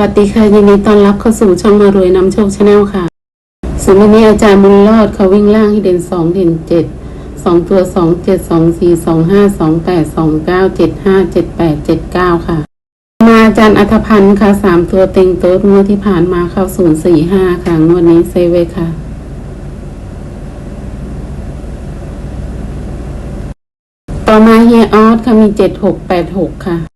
วัสดีค่ะยินดีต้อนรับเข้าสู่ช่องมารวยนำโชคชาแนลค่ะสำหรับวันนี้อาจารย์บุญรอดเขาวิ่งล่างให้เด่นสองเด่นเจ็ดสองตัวสองเจ็ดสองสี่สองห้าสองแปดสองเก้าเจ็ดห้าเจ็ดแปดเจ็ดเก้าค่ะ มาอาจารย์อัธพันธ์ค่ะสามตัวเต็งโต๊ดงวดที่ผ่านมาเข้าศูนย์สี่ห้าค่ะงวดนี้เซเวค่ะต่อมาเฮียออสค่ะมีเจ็ดหกแปดหกค่ะ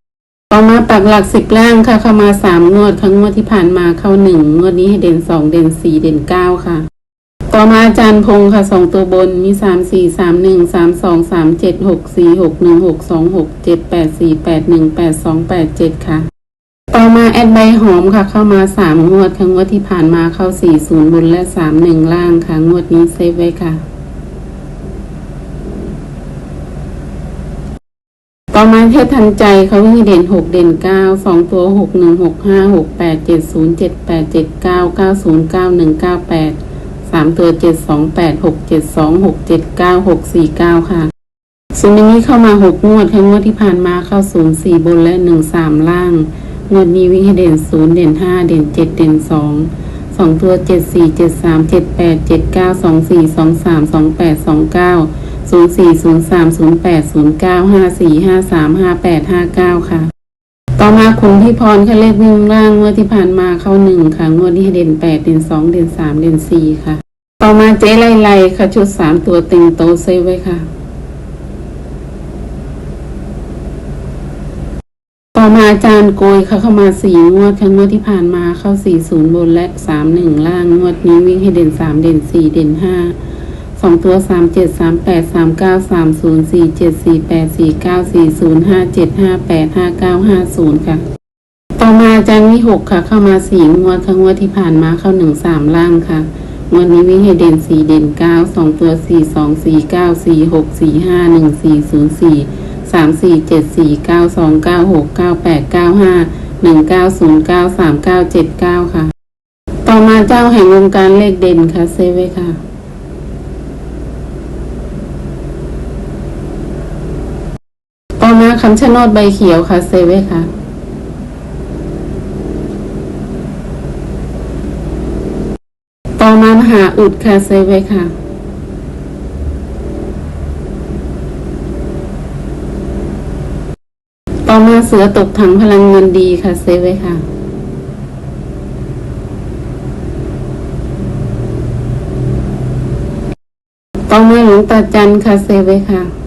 ต่อมาปักหลักสิบล่างค่ะ เข้ามาสามงวดครั้งงวดที่ผ่านมาเข้าหนึ่งงวดนี้ให้เด่นสองเด่นสี่เด่นเก้าค่ะ ต่อมาอาจารย์พงศ์ค่ะสองตัวบนมีสามสี่สามหนึ่งสามสองสามเจ็ดหกสี่หกหนึ่งหกสองหกเจ็ดแปดสี่แปดหนึ่งแปดสองแปดเจ็ดค่ะ ต่อมาแอดใบหอมค่ะ เข้ามาสามงวดครั้งงวดที่ผ่านมาเข้าสี่ศูนย์บนและสามหนึ่งล่างค่ะงวดนี้เซฟไว้ค่ะ ต่อมาเทพทันใจเขาวิ่งเด่นหกเด่นเก้าสองตัวหกหนึ่งหกห้าหกแปดเจ็ดศูนย์เจ็ดแปดเจ็ดเก้าเก้าศูนย์เก้าหนึ่งเก้าแปดสามตัวเจ็ดสองแปดหกเจ็ดสองหกเจ็ดเก้าหกสี่เก้าค่ะส่วนอันนี้เข้ามาหกงวดค่ะงวดที่ผ่านมาเข้าศูนย์สี่บนและหนึ่งสามล่าง งวดนี้วิ่งให้เด่นศูนย์เด่นห้าเด่นเจ็ดเด่นสองสองตัวเจ็ดสี่เจ็ดสามเจ็ดแปดเจ็ดเก้าสองสี่สองสามสองแปดสองเก้า ศูนย์สี่ศูนย์สามศูนย์แปดศูนย์เก้าห้าสี่ห้าสามห้าแปดห้าเก้าค่ะ ต่อมาคุณพี่พรค่ะเลขวิ่งล่างงวดที่ผ่านมาเข้าหนึ่งค่ะ งวดนี้เด่นแปดเด่นสองเด่นสามเด่นสี่ค่ะ ต่อมาเจ๊ไล่ไล่ค่ะชุดสามตัวเต็งโตเซฟไว้ค่ะต่อมาอาจารย์โกยค่ะเข้ามาสี่งวดค่ะงวดที่ผ่านมาเข้าสี่ศูนย์บนและสามหนึ่งล่างงวดนี้วิ่งให้เด่นสามเด่นสี่เด่นห้า สองตัวสามเจ็ดสามแปดสามเก้าสามศูนย์สี่เจ็ดสี่แปดสี่เก้าสี่ศูนย์ห้าเจ็ดห้าแปดห้าเก้าห้าศูนย์ค่ะ ต่อมาจารย์วิหกค่ะ เข้ามาสี่งวดค่ะงวดที่ผ่านมาเข้าหนึ่งสามล่างค่ะงวดนี้วิ่งให้เด่นสี่เด่นเก้าสองตัวสี่สองสี่เก้าสี่หกสี่ห้าหนึ่งสี่ศูนย์สี่สามสี่เจ็ดสี่เก้าสองเก้าหกเก้าแปดเก้าห้าหนึ่งเก้าศูนย์เก้าสามเก้าเจ็ดเก้าค่ะ ต่อมาเจ้าแห่งวงการเลขเด่นค่ะเซฟไว้ค่ะ ต่อมาคำชะโนดใบเขียวค่ะเซเว่ค่ะ ต่อมามหาอุดค่ะเซเว่ค่ะ ต่อมาเสือตกถังพลังเงินดีค่ะเซเว่ค่ะต่อมาหลวงตาจันค่ะเซเว่ค่ะ